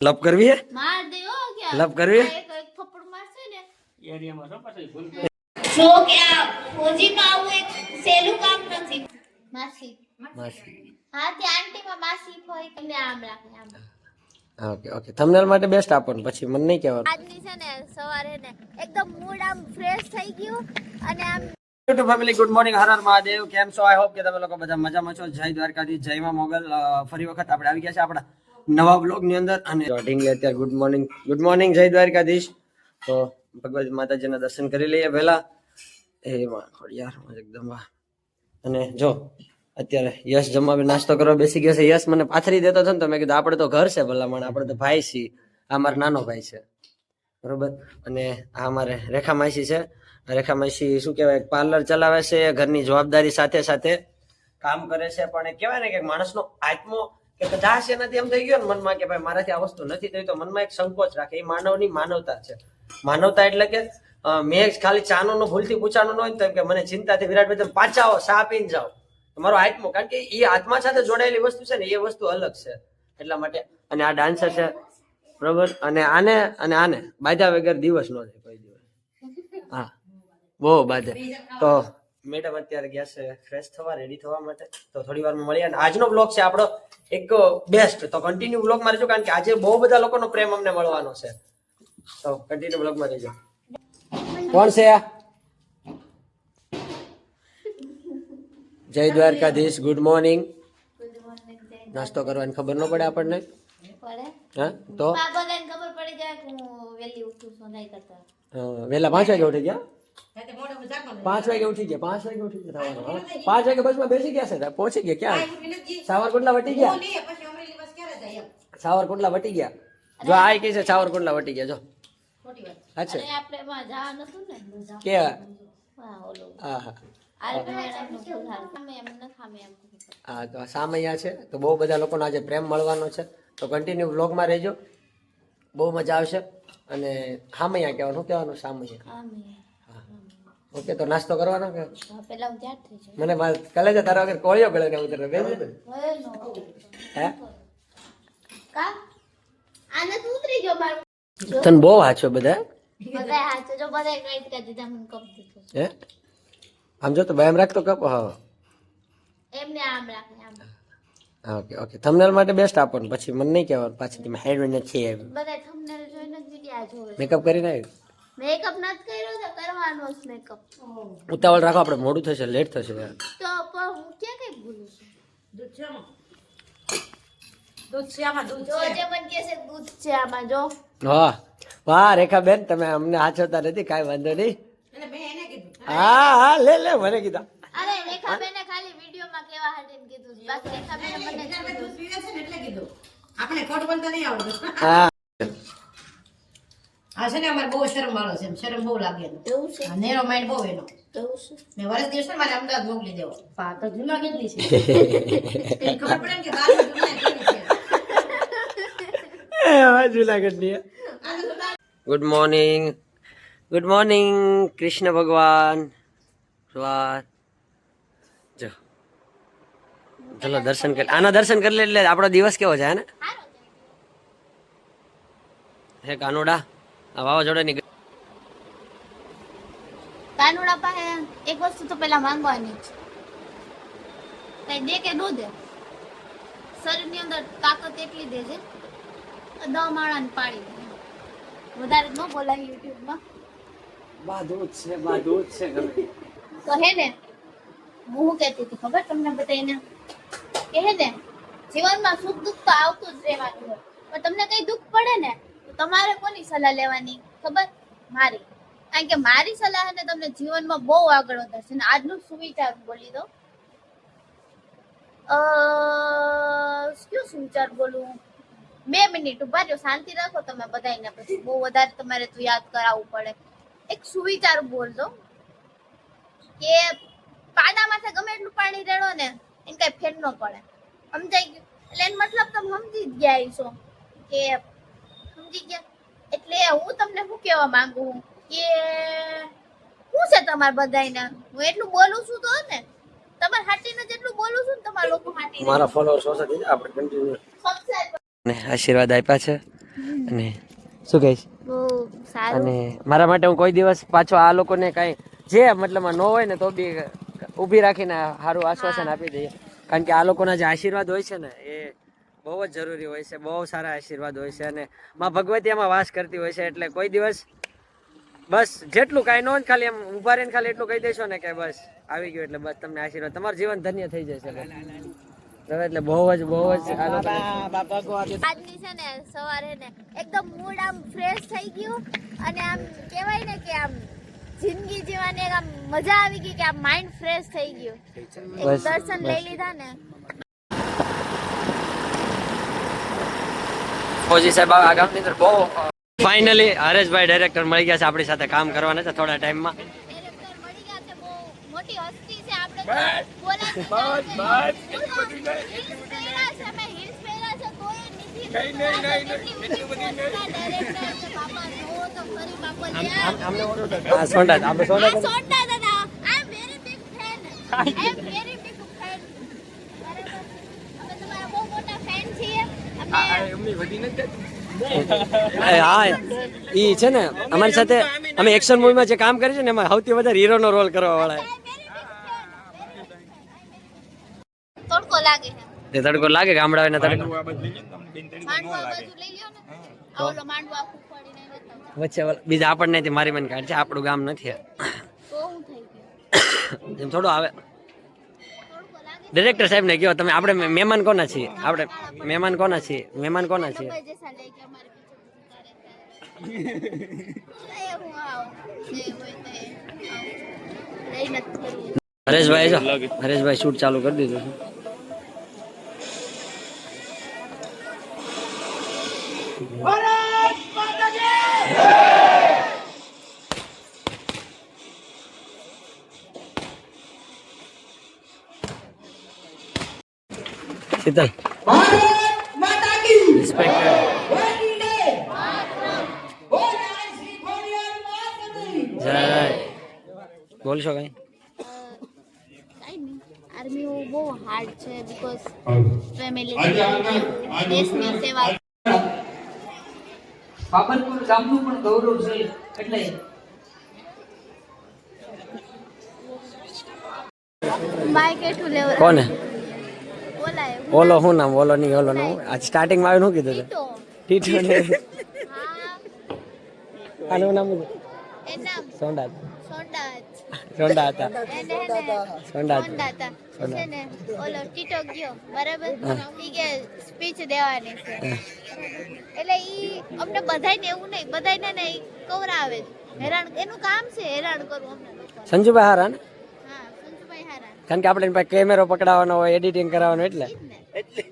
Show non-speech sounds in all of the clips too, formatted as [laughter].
લપ કરવી હે? માર દે હો લપ કરવી આ એક એક થપ્પડ મારશે ને? એરિયામાં શું પછી ભૂલ જો કે આ ફોજીમાં આવું એક સહેલું કામ નથી. માસી. માસી. હા તે આંટીમાં માસી હોય તમને આમ રાખે આમ. Okay okay. થંબનેલ માટે બેસ્ટ આપો ને પછી મને નહીં કહેવાનું. આજની છે ને સવારે ને એકદમ મૂડ આમ ફ્રેશ થઈ ગયું અને આમ YouTube family good morning Har Har Mahadev. કેમ છો? આઈ હોપ કે તમે લોકો બધા મજામાં છો. જય દ્વારકાધીશ જય માં મોગલ. ફરી વખત આપણે આવી ગયા છે આપણા નવા બ્લોગની અંદર અને ઢીંગલે અત્યારે ગુડ મોર્નિંગ ગુડ મોર્નિંગ જય દ્વારકાધીશ. તો ભગવતી માતાજીના દર્શન કરી લઈએ પહેલા. એ યાર એકદમ અને જો, અત્યારે યશ જમવા નાસ્તો કરવા બેસી ગયો છે. યશ મને પાથરી દેતો હતો ને તો મેં કીધું, આપણે તો ઘર છે ભલામણ, આપણે તો ભાઈ છીએ. આ મારો નાનો ભાઈ છે. બરોબર? અને આ અમારે રેખા માસી છે. રેખા માસી શું કહેવાય પાર્લર ચલાવે છે, ઘરની જવાબદારી સાથે સાથે કામ કરે છે. પણ કહેવાય ને કે માણસનો આત્મો કે કદાચ એનાથી એમ થઈ ગયો મનમાં કે ભાઈ મારાથી આ વસ્તુ નથી થઈ, તો મનમાં એક સંકોચ રાખે. એ માનવની માનવતા છે. માનવતા એટલે કે મેં ખાલી ચાનો નો ભૂલથી પૂછાનું ન હોય તો કે મને ચિંતાથી વિરાટભાઈ તમે પાછા આવો, સા પીને જાઓ. તમારો આત્મો, કારણ કે એ આત્મા સાથે જોડાયેલી વસ્તુ છે ને, એ વસ્તુ અલગ છે. એટલા માટે, અને આ ડાન્સર છે, બરોબર? અને આને અને આને, બાધા વગર દિવસ નો જાય કોઈ દિવસ. હા, બહુ બાધે. તો મેડમ અત્યારે ગયા છે ફ્રેશ થવા રેડી થવા માટે. તો થોડી વારમાં મળીએ અને આજનો બ્લોગ છે આપણો એક બેસ્ટ તો કન્ટિન્યુ બ્લોગમાં રહેજો કારણ કે આજે બહુ બધા લોકોનો પ્રેમ અમને મળવાનો છે. તો કન્ટિન્યુ બ્લોગમાં રહેજો. કોણ છે જય દ્વારકાધીશ ગુડ મોર્નિંગ નાસ્તો કરવાની ખબર ન પડે આપણને? હા તો? વેલી પાંચ વાગે ઉઠી ગયા? પાંચ વાગે ઉઠી ગયા પાંચ વાગે ઉઠી ગયા થવાનું, પાંચ વાગે બસમાં બેસી ગયા છે પહોંચી ગયા ક્યાં? સાવરકુંડલા વટી ગયા? સાવરકુંડલા વટી ગયા? જો આ કહે છે સાવરકુંડલા વટી ગયા જો. અચ્છા. અને આપણે એમાં જવાનું હતું ને કે? હા તો આ સામૈયા છે તો બહુ બધા લોકોનો આજે પ્રેમ મળવાનો છે. તો કન્ટિન્યુ વ્લોગમાં રહેજો. બહુ મજા આવશે. અને હામૈયા કહેવાનું કહેવાનું સામૈયા? ખામે ઓકે તો નાસ્તો કરવાનો કે? પેલા હું ત્યાર થઈ જાય. મને કાલે કલે છે તારા વગર કોળિયો ગળે ને ઉતરે બે હે? કા? આને તો ઉતરી ગયો મારું. તને બહુ હાચો બધા બધાય હાચો જો બધાય કાઢી કરી દીધા મને કપ દીધો હે? આમ જો તો બેમ રાખતો કપ હા. એમને આમ રાખે આમ. Okay okay. થંબનેલ માટે બેસ્ટ આપો પછી મને નહીં કહેવાનું પાછી તમે હેડ નથી આવી બધાય થંબનેલ જોઈને જ વિડિયા જોવે મેકઅપ કરીને આવી મેકઅપ નથી કર્યો તો કરવાનો છે મેકઅપ ઉતાવળ રાખો આપણે મોડું થશે લેટ થશે યાર. તો પણ હું કે કઈ ભૂલું છું? જો જે મને કહે છે દૂધ છે આમાં જો. હા. વાહ રેખા બેન તમે અમને હાચવતા નથી કાંઈ વાંધો નહીં. હા હા લે લે મને કીધા. અરે રેખાબેને ખાલી વિડીયોમાં કેવા હાટીને કીધું છે. બાકી રેખાબેને મને જ કીધું. આપણે ખોટ બોલતા નહીં આવડતું. હા. આ છે ને અમારે બહુ શરમ વાળો છે શરમ બહુ લાગે એનો. એવું છે? નેરો માઇન્ડ બહુ એનો. એવું છે? મેં વર્ષ દિવસે મારે અમદાવાદ મોકલી દેવો. પા તો જૂના કેટલી છે. [laughs] ખબર પડે ને કે બાર જૂના છે. જુનાગઢની good morning good morning Krishna ભગવાન સવાર જો. ચલો દર્શન કરી. આના દર્શન કરી લે એટલે આપણો દિવસ કેવો જાય ને? હે કાનુડા વાવાઝોડાની કાનુડા પાસે એક વસ્તુ તો પેલા માંગવાની જ. કઈ દે કે ન દે? શરીરની અંદર તાકાત એટલી દે છે કે દહ માણાને પાડી દે. વધારે ન બોલાય યુટ્યુબમાં. બાદૂત છે બાદૂત છે તો હે ને હું શું કહેતી હતી ખબર તમને બધાને કે હે ને જીવનમાં સુખ દુઃખ તો આવતું જ રહેવાનું હોય. પણ તમને કઈ દુઃખ પડે ને તો તમારે કોની સલાહ લેવાની? ખબર? મારી. કારણ કે મારી સલાહ ને તમને જીવનમાં બહુ આગળ વધારશે. ને આજનું સુવિચાર બોલી દો કયું સુવિચાર બોલું? બે મિનિટ ઊભા રહ્યો શાંતિ રાખો તમે બધાને પછી બહુ વધારે તમારે તો યાદ કરાવવું પડે. એક સુવિચાર બોલ દો કે પાડા માથે ગમે એટલું પાણી રેડો ને એને કઈ ફેર ન પડે. સમજાઈ ગયું? એટલે મતલબ તમે સમજી જ ગયા છો કે સમજી ગયા. એટલે હું તમને શું કહેવા માંગુ છું કે શું છે તમારા બધાયના? હું એટલું બોલું છું તો ને. તમારા હાટીને જેટલું બોલું છું ને તમારા લોકો હાટીને મારા ફોલોઅર્સ ઓછા થઈ જાય આપણે કન્ટિન્યુ સબસ્ક્રાઇબ ને આશીર્વાદ આપ્યા છે. અને શું કહીશ? અને મારા માટે હું કોઈ દિવસ પાછો આ લોકોને કાંઈ જે મતલબમાં ન હોય ને તો બી ઊભી રાખીને સારું આશ્વાસન આપી દઈએ. કારણ કે આ લોકોના જે આશીર્વાદ હોય છે ને એ બહુ જ જરૂરી હોય છે બહુ સારા આશીર્વાદ હોય છે અને માં ભગવતી એમાં વાસ કરતી હોય છે એટલે કોઈ દિવસ બસ જેટલું કાંઈ નો ખાલી એમ ઊભા રહીને ખાલી એટલું કહી દેશો ને કે બસ આવી ગયું એટલે બસ તમને આશીર્વાદ. તમારું જીવન ધન્ય થઈ જશે એટલે. બહુ જ બહુ જ આ આજની છે ને સવારે ને એકદમ મૂડ આમ ફ્રેશ થઈ ગયું અને આમ કહેવાય ને કે આમ જિંદગી જીવવાની એક આમ મજા આવી ગઈ કે આમ માઇન્ડ ફ્રેશ થઈ ગયું. દર્શન લઈ લીધા ને. ફોજી સાહેબ આ ગામની અંદર બહુ ફાઇનલી હરેશભાઈ ડાયરેક્ટર મળી ગયા છે આપણી સાથે કામ કરવાના છે થોડા ટાઈમમાં ડિરેક્ટર મળી ગયા છે બહુ મોટી હસ્તી છે આપણે તો. બોલાતી હિલ્સ એ હા ઈ છે ને અમારી સાથે અમે એક્શન મૂવીમાં જે કામ કરીએ છીએ ને એમાં સૌથી વધારે હીરોનો રોલ કરવા વાળા તડકો લાગે છે. તે તડકો લાગે તડકો? લ્યો ને નતો વચ્ચે બીજા આપણને મારી મને કાઢ છે આપણું ગામ નથી. તો હું થઈ ગયું. એમ થોડું આવે. તડકો ડિરેક્ટર સાહેબ ને કયો તમે આપણે મહેમાન કોના છીએ? આપણે મહેમાન કોના છીએ? મહેમાન કોના છીએ? [laughs] હરેશભાઈ જો હરેશભાઈ શૂટ ચાલુ કરી દીધું છે. શીતલ જય બોલશો કઈ આર્મી બહુ હાર્ડ છે બીકોઝ ફેમિલી દેશની સેવા બાબરપુર ગામનું પણ ગૌરવ છે એટલે બાઈક એટલું લેવું કોને ઓલો શું નામ? ઓલો નહીં ઓલો નું. આજ સ્ટાર્ટિંગમાં શું કીધું ટીટો ને. આનું નામ સોંડા સોંડા હતા સોંડા હતા ઓલો ટીટો ગયો બરાબર? ઈ કે સ્પીચ દેવાની છે. એટલે ઈ અમને બધાયને એવું નહીં બધાયને ને ઈ કવરાવે. આવે હેરાન એનું કામ છે હેરાન કરવું અમને સંજુભાઈ હારા ને? હા સંજુભાઈ હારા. કારણ કે આપણે પાસે કેમેરો પકડાવવાનો હોય એડિટિંગ કરાવવાનું એટલે. એટલે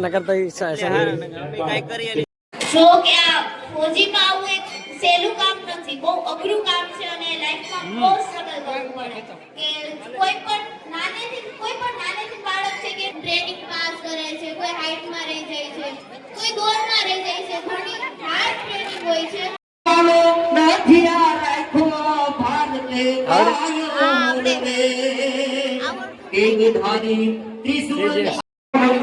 નગર તો ઈ સ- સ- જો કે આ ફોજી પાવું એક સહેલું કામ નથી બહુ અઘરું કામ છે અને લાઈફમાં બહુ સ્ટ્રગલ કરવું પડે. કે કોઈ પણ નાનેથી કોઈ પણ નાનેથી બાળક છે કે ટ્રેનિંગ પાસ કરે છે કોઈ હાઈટમાં રહી જાય છે કોઈ દોડમાં રહી જાય છે ઘણી હાર્ડ ટ્રેનિંગ હોય છે.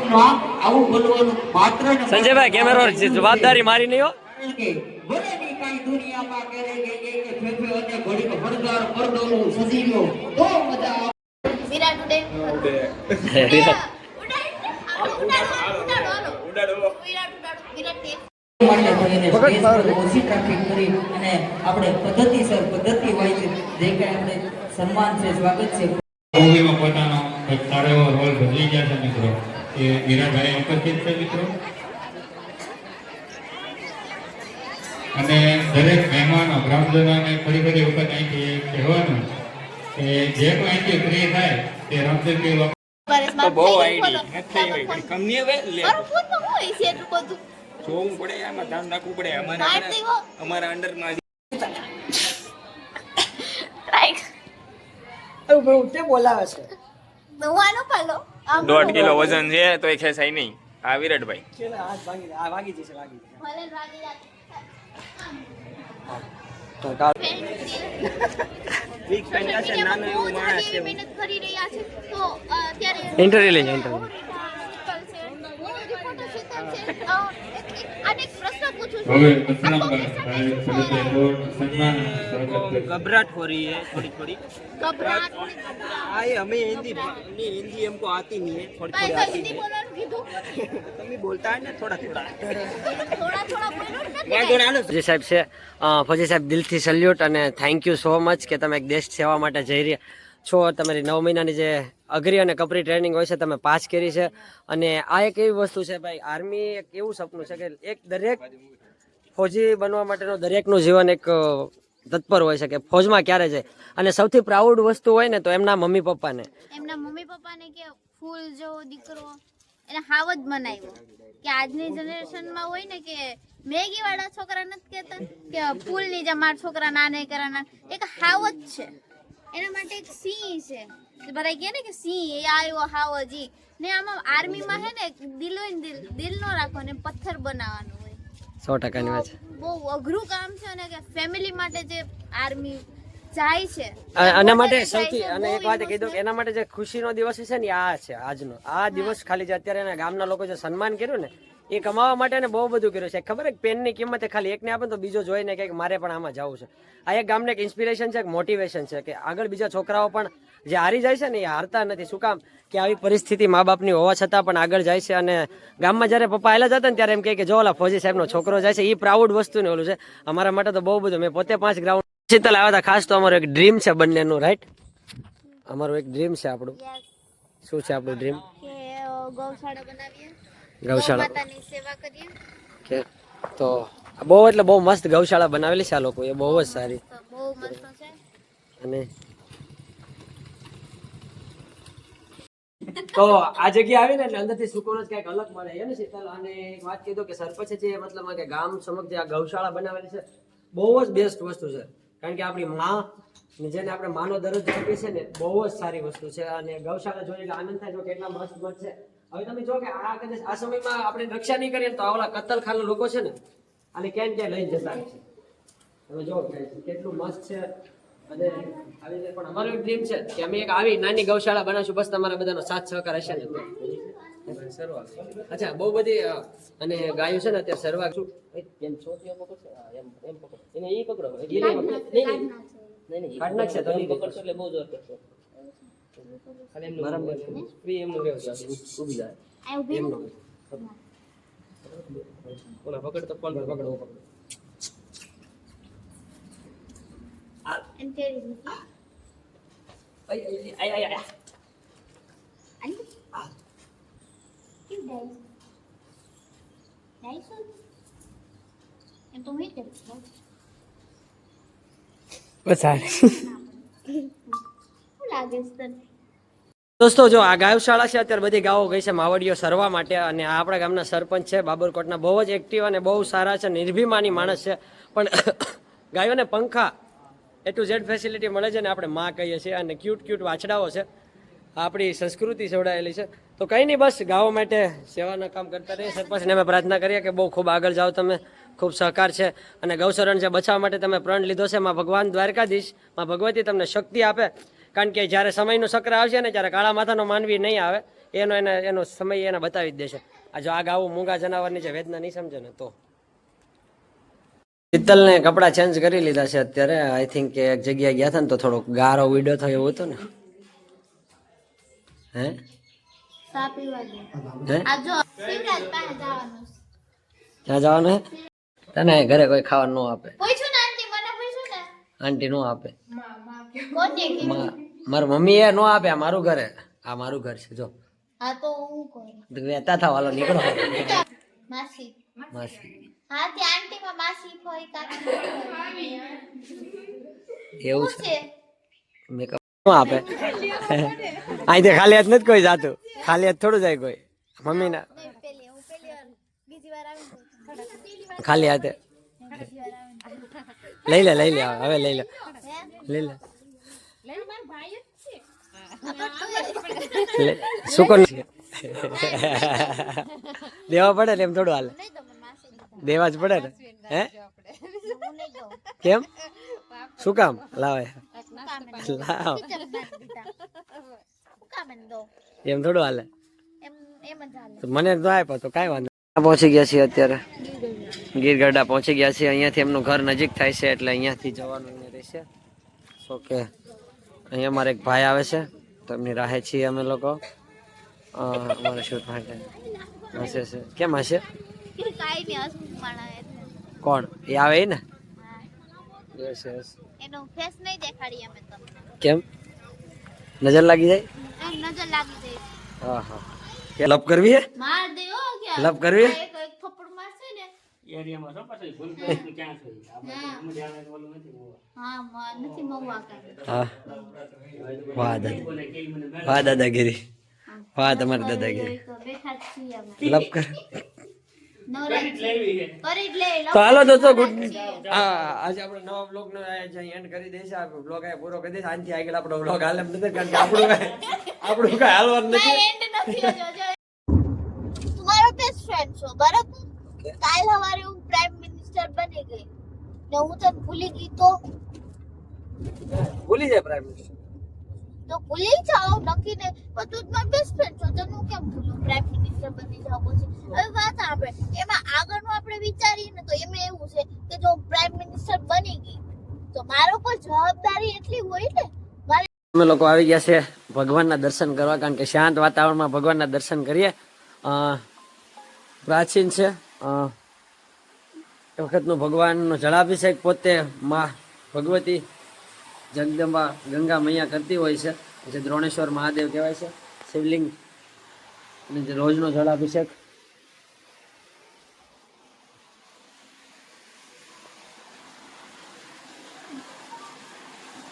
આવું બોલવાનું માત્ર સંજયભાઈ કેમેરો જવાબદારી મારી નહીં હો. આવે. આપણે પદ્ધતિસર પદ્ધતિ વાઇઝ જે કઈ આપણે સન્માન છે સ્વાગત છે. મૂવીમાં પોતાનો એક સારો એવો રોલ ભજવી ગયા છે મિત્રો. એ વીરાભાઈ ઉપસ્થિત છે મિત્રો? અને દરેક મહેમાનો ગ્રામજનોને ફરી ફરી વખત અહીંથી કહેવાનું કે જે પણ અહીંથી ફ્રી થાય તે રામદેવજી વર્ષમાં બહુ આઈડી થઈ ગઈ પણ કમી હવે લે. મારું ફોનમાં શું હોય છે એટલું બધું? જોવું પડે આમાં ધ્યાન રાખવું પડે. અમારા અમારા અંડરમાં તે બોલાવે છે. પાલો. દોઢ કિલો વજન છે તો એ ખેંચાય નહીં. આ વિરાટભાઈ. તો કાલ વીક Social media હવે કચરામાં સાહેબ સદસ્ય બોર્ડ સન્માન સ્વાગત કરશે. घबराहट हो रही है थोड़ी थोड़ी ગભરાટ आए हमें हिंदी नहीं हिंदी हमको आती नहीं है थोड़ी કાંઈ थोड़ी તો आती હિન્દી બોલવાનું કીધું તમે બોલતા है ना थोड़ा थोड़ा થોડા થોડા બોલ્યું નથી ફોજી સાહેબ છે અ, ફોજી સાહેબ દિલથી સલ્યુટ અને થેન્ક યુ સો મચ કે તમે એક દેશ સેવા માટે જઈ રહ્યા છો, તમારી નવ મહિનાની જે અઘરી અને કપરી ટ્રેનિંગ હોય છે, તમે પાસ કરી છે. અને આ એક એવી વસ્તુ છે ભાઈ આર્મી એક એવું સપનું છે કે એક દરેક ફોજી બનવા માટેનું દરેકનું જીવન એક તત્પર હોય છે કે ફોજમાં ક્યારે જાય. અને સૌથી પ્રાઉડ વસ્તુ હોય ને તો એમના મમ્મી પપ્પાને. એમના મમ્મી પપ્પાને કે ફૂલ જેવો દીકરો, એને હાવ જ બનાવ્યો કે આજની જનરેશનમાં હોય ને કે મેગી વાળા છોકરા નથી કહેતા, કે ફૂલની જેમ મારા છોકરા ના નહીં કરાના. એક હાવ જ છે. એના માટે એક સિંહ છે. ભરાઈ ગયા ને કે સિંહ એ આવ્યો હાવ હજી. ને આમાં આર્મીમાં હે ને દિલ દિલ દિલ નો રાખો ને પથ્થર બનાવવાનું હોય. સો ટકાની વાત બહુ અઘરું કામ છે અને કે ફેમિલી માટે જે આર્મી જાય છે આના માટે સૌથી અને એક વાત કીધું કહી દઉં કે એના માટે જે ખુશીનો દિવસ છે ને આ છે આજનો. આ દિવસ ખાલી જે અત્યારે ગામના લોકો જે સન્માન કર્યું ને એ કમાવા માટે ને બહુ બધું કર્યું છે. ખબર એક પેનની કિંમત ખાલી એકને આપે તો બીજો જોઈને કે મારે પણ આમાં જવું છે. આ એક ગામને એક ઇન્સ્પિરેશન છે એક મોટિવેશન છે કે આગળ બીજા છોકરાઓ પણ જે હારી જાય છે ને એ હારતા નથી. શું કામ? કે આવી પરિસ્થિતિ મા બાપની હોવા છતાં પણ આગળ જાય છે અને ગામમાં જ્યારે પપ્પા આવેલા જતા ને ત્યારે એમ કહે કે જો ઓલા ફોજી સાહેબનો છોકરો જાય છે એ પ્રાઉડ વસ્તુ ને ઓલું છે. અમારા માટે તો બહુ બધું. મેં પોતે પાંચ ગ્રાઉન્ડ શીતલ આવ્યા હતા. ખાસ તો અમારો એક ડ્રીમ છે બંનેનું રાઈટ અમારું એક ડ્રીમ છે આપણું. શું છે આપણું ડ્રીમ ગૌશાળા બનાવીએ. ગૌશાળા. સેવા કરીએ. કે તો બહુ એટલે બહુ મસ્ત ગૌશાળા બનાવેલી છે આ લોકો. એ બહુ જ સારી. અને તો આ જગ્યા આવી ને એટલે અંદરથી સુકૂન જ કંઈક અલગ મળે. છે. ને શીતલ અને એક વાત કીધું કે સરપંચ જે મતલબ કે ગામ સમક્ષ જે આ ગૌશાળા બનાવેલી છે બહુ જ બેસ્ટ વસ્તુ છે. કારણ કે આપણી માં ને જેને આપણે માનો દરજ્જો આપીએ છે ને બહુ જ સારી વસ્તુ છે. અને ગૌશાળા જોઈને આનંદ થાય જો કેટલા મસ્ત મસ્ત છે. હવે તમે જો કે આ કદાચ આ સમયમાં આપણે રક્ષા નહીં કરીએ તો આ ઓલા કત્તલખાના લોકો છે ને અને ક્યાંય ને ક્યાંય લઈ જતા છે. તમે જો કેટલું મસ્ત છે. અને આવી રીતે પણ અમારો એક ડ્રીમ છે કે અમે એક આવી નાની ગૌશાળા બનાવશું. બસ તમારા બધાનો સાથ સહકાર હશે ને અચ્છા બહુ બધી અને ગાયો છે ને અત્યારે સરવા શું? એમ છોકરીઓ પકડશે એમ એમ પકડ એને એ પકડો. નહીં, નહીં. કાઢ નાખશે પકડશો એટલે બહુ જોર કરશો બરાબર. ફ્રી એમનું રહેવું છે ઊભી જાય આ ઊભી એમનું ઓલા પકડ તો ફોન પકડો પકડો. એમ તેરી આય, આય, આય, આય, આય. આની? કેમ ડાઈ? ડાઈ શું? એમ તો હું ય કરું છું. લાગે છે તને? દોસ્તો, જો આ ગાયશાળા છે, અત્યારે બધી ગાયો ગઈ છે માવડીઓ સરવા માટે અને આપણા ગામના સરપંચ છે, બાબરકોટના બહુ જ એક્ટિવ અને બહુ સારા છે, નિર્ભીમાની માણસ છે. પણ [coughs] ગાયોને પંખા એ ટુ ઝેડ ફેસિલિટી મળે છે ને આપણે માં કહીએ છીએ અને ક્યુટ ક્યુટ વાછડાઓ છે. આપણી સંસ્કૃતિ જોડાયેલી છે. તો કંઈ નહીં, બસ ગાયો માટે સેવાના કામ કરતા રહીએ. સરપંચને અમે પ્રાર્થના કરીએ કે બહુ ખૂબ આગળ જાઓ તમે, ખૂબ સહકાર છે અને ગૌશરણ છે, બચાવવા માટે તમે પ્રણ લીધો છે. માં ભગવાન દ્વારકાધીશ, માં ભગવતી તમને શક્તિ આપે. કારણ કે જ્યારે સમયનું ચક્ર આવશે ને ત્યારે કાળા માથાનો માનવી નહીં આવે એનો એને એનો સમય એને બતાવી જ દેશે. આ જો આગ આવું મૂંગા જનાવરની જે વેદના નહીં સમજે ને તો. શીતલને કપડાં ચેન્જ કરી લીધા છે અત્યારે. આઈ થિંક કે એક જગ્યાએ ગયા હતા ને તો થોડોક ગારો વીડો થયો હતો હતું ને. હે. ક્યાં જવાનું હે? તને ઘરે કોઈ ખાવા ન આપે. આંટી ને? આપે. મા- મારી મમ્મી એ નો આપે આ મારું ઘર આ મારું ઘર છે જો. આ તો હું કહું વેતા થા વાલો નીકળો. માસી. માસી. હા તે આંટી માં માસી ફોઈ કાકી એવું છે? મેકઅપ નો આપે. અહીંથી ખાલી હાથ નથી કોઈ જાતું. ખાલી હાથ થોડું જાય કોઈ. આવી ને તો ખાલી હાથે. તો. લઈ લે લઈ લે હવે લઈ લે. લઈ લે. લે [laughs] [laughs] દેવા પડે ને એમ થોડું હાલે. મને દેવા જ પડે ને? હે? કેમ? શું કામ? લાવે? એમ થોડું હાલે. એમ એમ જ હાલે. તો મને તો આપ્યો તો કાંઈ વાંધો પહોંચી ગયા છીએ અત્યારે. ગીરગઢા પહોંચી ગયા છીએ. અહીંયાથી એમનું ઘર નજીક થાય છે એટલે અહીંયાથી જવાનું રહેશે. સો કે અહીંયા અમારે એક ભાઈ આવે છે. તેમની રાહે છીએ અમે લોકો. અમારે શૂટ માટે. હશે છે કેમ હશે. કોણ? એ આવે ને? યસ યસ એનો ફેસ નહીં દેખાડી અમે તમને કેમ? નજર લાગી જાય? નજર લાગી જાય. હા હા. લપ કરવી હે? માર દે હો ક્યાં? લપ કરવી? આ એક એક થપ્પડ મારશે ને હા માં નથી મવા હા. વાહ દાદા વાહ દાદાગીરી. વાહ તમારી દાદાગીરી. લપ કર. તો હાલો દોસ્તો ગુડ આજે આપણે નવા બ્લોગ નો એન્ડ કરી દઈશ. આ બ્લોગ આ પૂરો કરી દઈશ. આનાથી આગળ આપણો બ્લોગ હાલ એમ નથી કારણ કે આપણું કાંઈ આપણું કાંઈ હાલવાનું નથી. નથી બેસ્ટ ફ્રેન્ડ છો બરાબર? કાલ સવારે હું પ્રાઇમ મિનિસ્ટર બની ગઈ. ને હું તને ભૂલી ગઈ તો? ભૂલી જાય પ્રાઇમ મિનિસ્ટર તો ભૂલી જાઓ નક્કી ને પણ તું જ મારો બેસ્ટ ફ્રેન્ડ છો તને હું કેમ ભૂલું? પ્રાઇમ મિનિસ્ટર બની જાવ પછી. હવે વાત આપણે. એમાં આગળનું આપણે વિચારીએ ને તો એમાં એવું છે કે જો પ્રાઇમ મિનિસ્ટર બની ગઈ તો મારો પર જવાબદારી એટલી હોય ને? અમે લોકો આવી ગયા છે ભગવાનના દર્શન કરવા કારણ કે શાંત વાતાવરણમાં ભગવાનના દર્શન કરીએ. અ, પ્રાચીન છે. એ વખતનું ભગવાનનો જળાભિષેક પોતે મા ભગવતી જગદંબા ગંગા મૈયા કરતી હોય છે, જે દ્રોણેશ્વર મહાદેવ કહેવાય છે, શિવલિંગ અને જે રોજનો જળાભિષેક